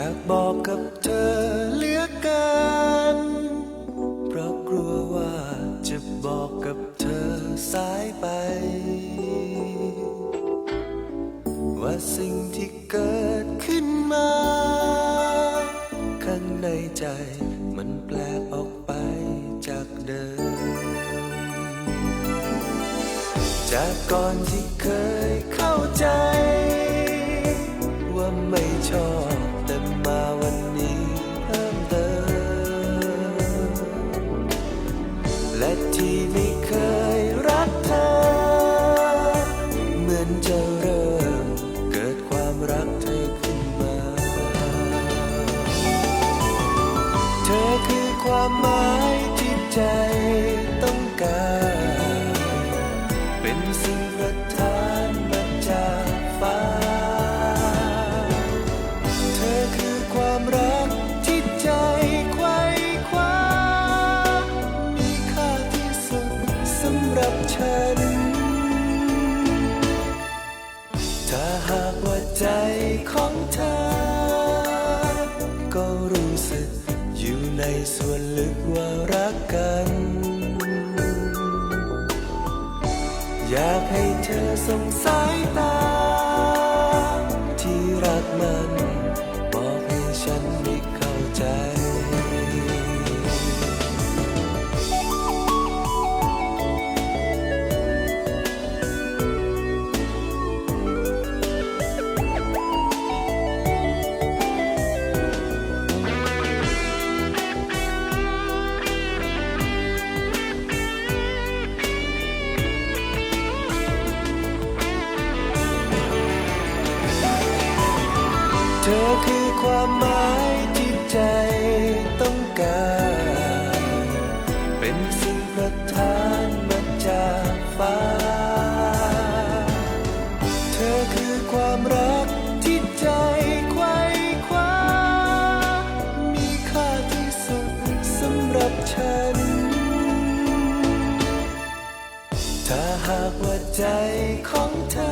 อยากบอกกับเธอเลือเกิน เพราะกลัวว่าจะบอกกับเธอสายไป ว่าสิ่งที่เกิดขึ้นมา ข้างในใจมันแปลออกไปจากเดิม จากก่อนที่เคยเข้าใจ ส่วนลึกว่ารักกัน อยากให้เธอสงสายตา อคือความหมายที่ใจต้องการ เป็นสิ่งประทานมาจากฟ้า เธอคือความรักที่ใจไขว้คว้า มีค่าที่สุดสำหรับฉัน ถ้าหากว่าใจของเธอ